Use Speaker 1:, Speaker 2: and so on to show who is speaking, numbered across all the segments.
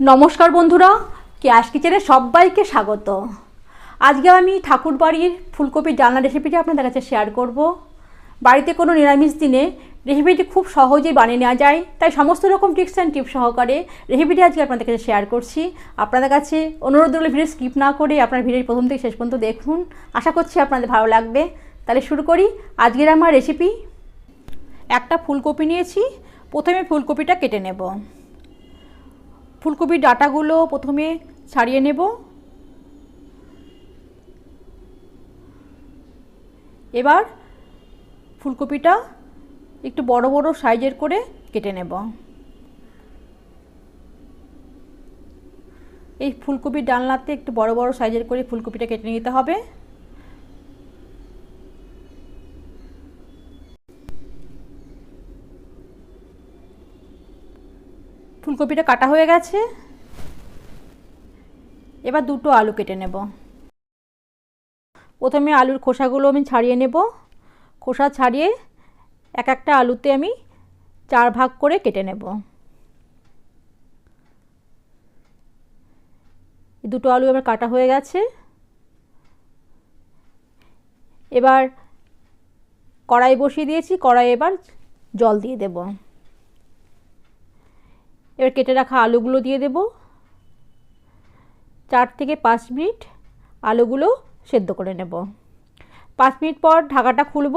Speaker 1: নমস্কার বন্ধুরা, ক্যাশ কিচেনে সবাইকে স্বাগত। আজকে আমি ঠাকুর বাড়ির ফুলকপির ডালনা রেসিপিটি আপনাদের কাছে শেয়ার করব। বাড়িতে কোনো নিরামিষ দিনে রেসিপিটি খুব সহজেই বানিয়ে নেওয়া যায়, তাই সমস্ত রকম টিপস অ্যান্ড টিপস সহকারে রেসিপিটি আজকে আপনাদের কাছে শেয়ার করছি। আপনাদের কাছে অনুরোধ রইল ভিডিও স্কিপ না করে আপনার ভিডিওর প্রথম থেকে শেষ পর্যন্ত দেখুন। আশা করছি আপনাদের ভালো লাগবে। তাহলে শুরু করি। আজকের আমার রেসিপি একটা ফুলকপি নিয়েছি, প্রথমে ফুলকপিটা কেটে নেব। ফুলকপির ডাটাগুলো প্রথমে ছাড়িয়ে নেব। এবার ফুলকপিটা একটু বড় বড় সাইজের করে কেটে নেব। এই ফুলকপির ডালনাতে একটু বড় বড় সাইজের করে ফুলকপিটা কেটে নিতে হবে। ফুলকপিটা কাটা হয়ে গেছে। এবার দুটো আলু কেটে নেব। প্রথমে আলুর খোসাগুলো আমি ছাড়িয়ে নেব। খোসা ছাড়িয়ে এক একটা আলুতে আমি চার ভাগ করে কেটে নেব। দুটো আলু এবার কাটা হয়ে গেছে। এবার কড়াই বসিয়ে দিয়েছি। কড়াই এবার জল দিয়ে দেবো। এবার কেটে রাখা আলুগুলো দিয়ে দেব। চার থেকে পাঁচ মিনিট আলুগুলো সেদ্ধ করে নেব। পাঁচ মিনিট পর ঢাকাটা খুলব।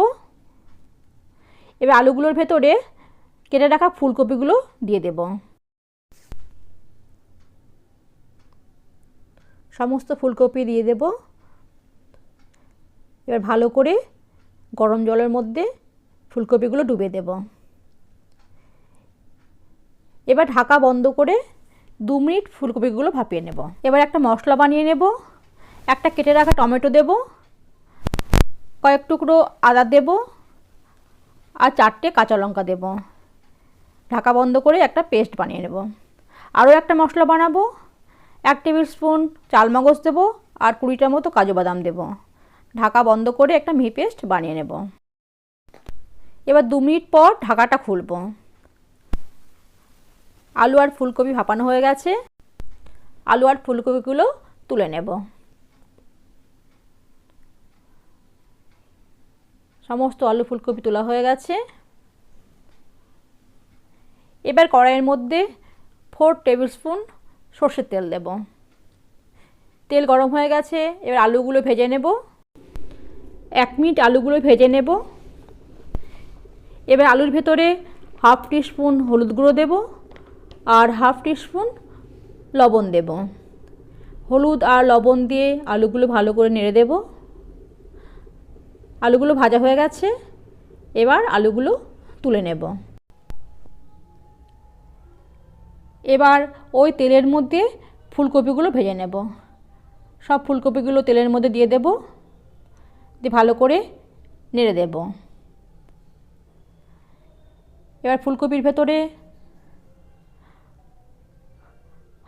Speaker 1: এবার আলুগুলোর ভেতরে কেটে রাখা ফুলকপিগুলো দিয়ে দেব। সমস্ত ফুলকপি দিয়ে দেব। এবার ভালো করে গরম জলের মধ্যে ফুলকপিগুলো ডুবে দেবো। এবার ঢাকা বন্ধ করে দু মিনিট ফুলকপিগুলো ভাপিয়ে নেব। এবার একটা মশলা বানিয়ে নেব, একটা কেটে রাখা টমেটো দেব, কয়েক টুকরো আদা দেব আর চারটে কাঁচা লঙ্কা দেব। ঢাকা বন্ধ করে একটা পেস্ট বানিয়ে নেব। আরও একটা মশলা বানাবো, এক টেবিল স্পুন চালমগজ দেবো আর কুড়িটার মতো কাজু বাদাম দেবো। ঢাকা বন্ধ করে একটা মিহি পেস্ট বানিয়ে নেব। এবার দু মিনিট পর ঢাকাটা খুলবো। আলু আর ফুলকপি ভাপানো হয়ে গেছে। আলু আর ফুলকপিগুলো তুলে নেব। সমস্ত আলু ফুলকপি তোলা হয়ে গেছে। এবার কড়াইয়ের মধ্যে ফোর টেবিল স্পুন সর্ষের তেল দেব। তেল গরম হয়ে গেছে, এবার আলুগুলো ভেজে নেব। এক মিনিট আলুগুলো ভেজে নেব। এবার আলুর ভেতরে হাফ টিস্পুন হলুদ গুঁড়ো দেবো। আর হাফ টিস্পুন লবণ দেব। হলুদ আর লবণ দিয়ে আলুগুলো ভালো করে নেড়ে দেব। আলুগুলো ভাজা হয়ে গেছে। এবার আলুগুলো তুলে নেব। এবার ওই তেলের মধ্যে ফুলকপিগুলো ভেজে নেব। সব ফুলকপিগুলো তেলের মধ্যে দিয়ে দেব। দিয়ে ভালো করে নেড়ে দেব। এবার ফুলকপির ভেতরে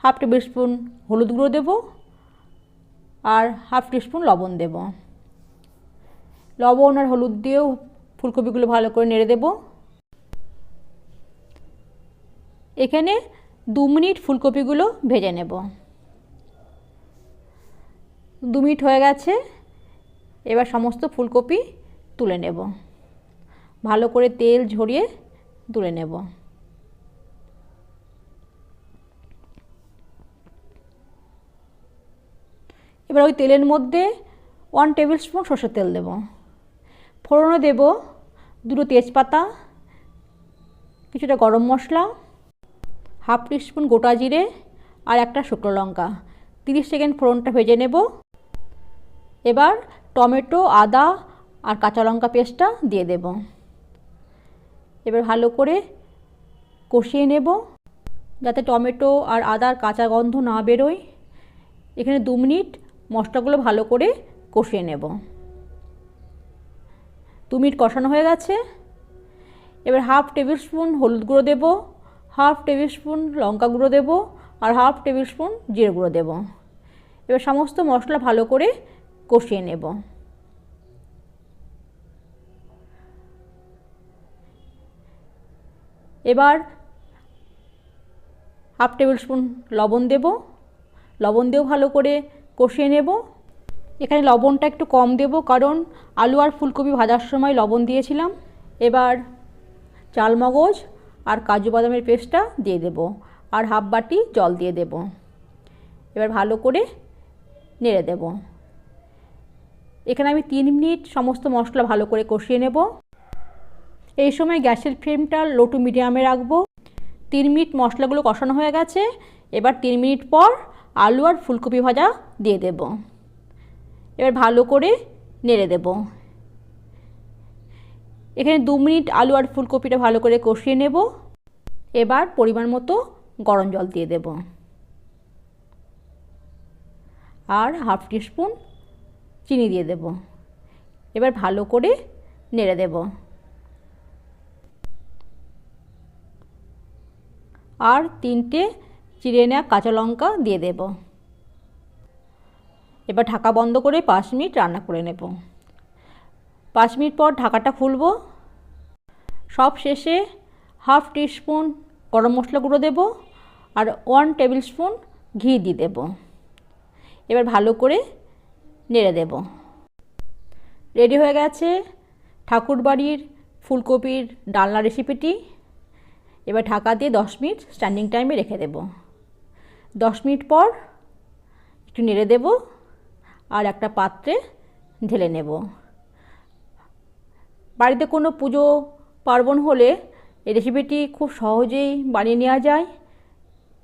Speaker 1: হাফ টেবিল স্পুন হলুদ গুঁড়ো দেব আর হাফ টিস্পুন লবণ দেব। লবণ আর হলুদ দিয়েও ফুলকপিগুলো ভালো করে নেড়ে দেব। এখানে দু মিনিট ফুলকপিগুলো ভেজে নেব। দু মিনিট হয়ে গেছে, এবার সমস্ত ফুলকপি তুলে নেব। ভালো করে তেল ঝরিয়ে তুলে নেব। এবার ওই তেলের মধ্যে ওয়ান টেবিল স্পুন সর্ষের তেল দেব। ফোড়নে দেব, দুটো তেজপাতা, কিছুটা গরম মশলা হাফ টিস্পুন গোটা জিরে আর একটা শুকনো লঙ্কা। তিরিশ সেকেন্ড ফোড়নটা ভেজে নেব। এবার টমেটো, আদা আর কাঁচা লঙ্কা পেস্টটা দিয়ে দেব। এবার ভালো করে কষিয়ে নেব, যাতে টমেটো আর আদার কাঁচা গন্ধ না বেরোয়। এখানে দু মিনিট মশলাগুলো ভালো করে কষিয়ে নেব। দু মিনিট কষানো হয়ে গেছে। এবার হাফ টেবিল স্পুন হলুদ গুঁড়ো দেবো, হাফ টেবিল স্পুন লঙ্কা গুঁড়ো দেবো আর হাফ টেবিল স্পুন জিরে গুঁড়ো দেবো। এবার সমস্ত মশলা ভালো করে কষিয়ে নেব। এবার হাফ টেবিল স্পুন লবণ দেব। লবণ দিয়েও ভালো করে কষিয়ে নেব। এখানে লবণটা একটু কম দেব কারণ আলু আর ফুলকপি ভাজার সময় লবণ দিয়েছিলাম। এবার চালমগজ আর কাজু বাদামের পেস্টটা দিয়ে দেব আর হাফ বাটি জল দিয়ে দেব। এবার ভালো করে নেড়ে দেব। এখানে আমি তিন মিনিট সমস্ত মশলা ভালো করে কষিয়ে নেব। এই সময় গ্যাসের ফ্লেমটা লো টু মিডিয়ামে রাখব। তিন মিনিট মশলাগুলো কষানো হয়ে গেছে। এবার তিন মিনিট পর আলু আর ফুলকপি ভাজা দিয়ে দেব। এবার ভালো করে নেড়ে দেব। এখানে দু মিনিট আলু আর ফুলকপিটা ভালো করে কষিয়ে নেব। এবার পরিমাণ মতো গরম জল দিয়ে দেব। আর হাফ টিস্পুন চিনি দিয়ে দেব। এবার ভালো করে নেড়ে দেব। আর তিনটে চিড়ে নেওয়া কাঁচা লঙ্কা দিয়ে দেব। এবার ঢাকা বন্ধ করে পাঁচ মিনিট রান্না করে নেব। পাঁচ মিনিট পর ঢাকাটা খুলব। সব শেষে হাফ টিস্পুন গরম মশলা গুঁড়ো দেব আর ওয়ান টেবিল স্পুন ঘি দিয়ে দেব। এবার ভালো করে নেড়ে দেব। রেডি হয়ে গেছে ঠাকুরবাড়ির ফুলকপির ডালনা রেসিপিটি এবার ঢাকা দিয়ে দশ মিনিট স্ট্যান্ডিং টাইমে রেখে দেব। দশ মিনিট পর একটু নেড়ে দেব আর একটা পাত্রে ঢেলে নেব। বাড়িতে কোনো পুজো পার্বণ হলে এই রেসিপিটি খুব সহজেই বানিয়ে নেওয়া যায়।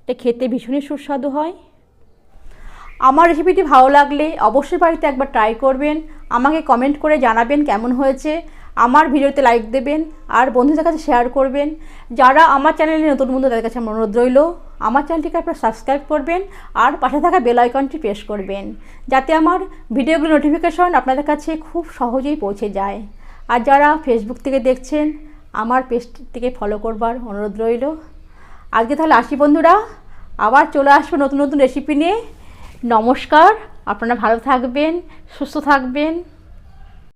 Speaker 1: এটা খেতে ভীষণই সুস্বাদু হয়। আমার রেসিপিটি ভালো লাগলে অবশ্যই বাড়িতে একবার ট্রাই করবেন। আমাকে কমেন্ট করে জানাবেন কেমন হয়েছে। আমার ভিডিওতে লাইক দেবেন আর বন্ধুদের কাছে শেয়ার করবেন। যারা আমার চ্যানেলে নতুন বন্ধু তাদের কাছে অনুরোধ রইল। আমার চ্যানেলটিকে আপনারা সাবস্ক্রাইব করবেন আর পাশে থাকা বেল আইকনটি প্রেস করবেন, যাতে আমার ভিডিওগুলো নোটিফিকেশন আপনাদের কাছে খুব সহজেই পৌঁছে যায়। আর যারা ফেসবুক থেকে দেখছেন, আমার পেজটিকে ফলো করবার অনুরোধ রইল। আজকে তাহলে আসি বন্ধুরা, আবার চলে আসব নতুন নতুন রেসিপি নিয়ে। নমস্কার, আপনারা ভালো থাকবেন, সুস্থ থাকবেন।